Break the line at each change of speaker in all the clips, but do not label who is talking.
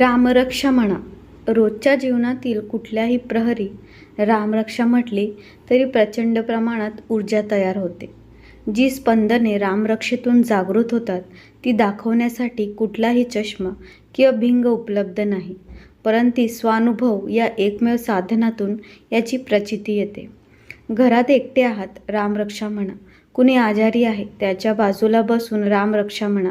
रामरक्षा म्हणा. रोजच्या जीवनातील कुठल्याही प्रहरी रामरक्षा म्हटली तरी प्रचंड प्रमाणात ऊर्जा तयार होते. जी स्पंदने रामरक्षेतून जागृत होतात ती दाखवण्यासाठी कुठलाही चष्मा किंवा भिंग उपलब्ध नाही परंतु स्वानुभव या एकमेव साधनातून याची प्रचिती येते. घरात एकटे आहात रामरक्षा म्हणा. कुणी आजारी आहे त्याच्या बाजूला बसून रामरक्षा म्हणा.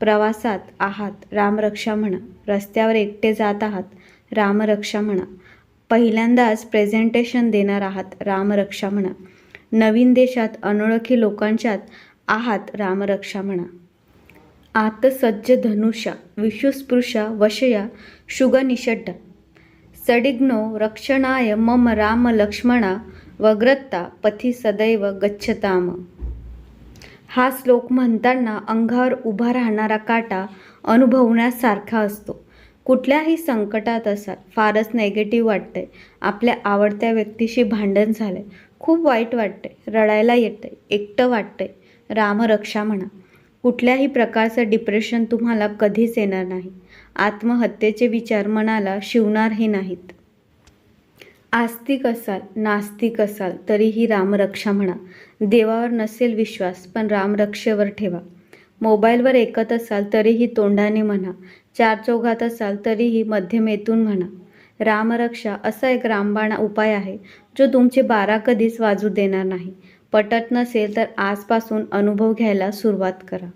प्रवासात आहात. रामरक्षा म्हणा. रस्त्यावर एकटे जात आहात. रामरक्षा म्हणा. पहिल्यांदाच प्रेझेंटेशन देणार आहात. रामरक्षा म्हणा. नवीन देशात अनोळखी लोकांच्यात आहात. रामरक्षा म्हणा. आतसज्ज धनुषा विशुस्पृशा वशया शुगनिषड्ड. सडिग्नो रक्षणाय मम राम लक्ष्मणा वग्रत्ता पथी सदैव गच्छताम. हा श्लोक म्हणताना अंगावर उभा राहणारा काटा अनुभवण्यासारखा असतो. कुठल्याही संकटात असाल फारच नेगेटिव्ह वाटतंय. आपल्या आवडत्या व्यक्तीशी भांडण झालंय खूप वाईट वाटतंय रडायला येतंय एकटं वाटतंय. रामरक्षा म्हणा. कुठल्याही प्रकारचं डिप्रेशन तुम्हाला कधीच येणार नाही. आत्महत्येचे विचार मनाला शिवणारही नाहीत. आस्तिक असाल नास्तिक असाल तरीही रामरक्षा म्हणा. देवावर नसेल विश्वास पण रामरक्षेवर ठेवा. मोबाईलवर ऐकत असाल तरीही तोंडाने म्हणा. चार चौघात असाल तरीही मध्यमेतून म्हणा. रामरक्षा असा एक रामबाणा उपाय आहे जो तुमचे बारा कधीच वाजू देणार नाही. पटत नसेल तर आजपासून अनुभव घ्यायला सुरुवात करा.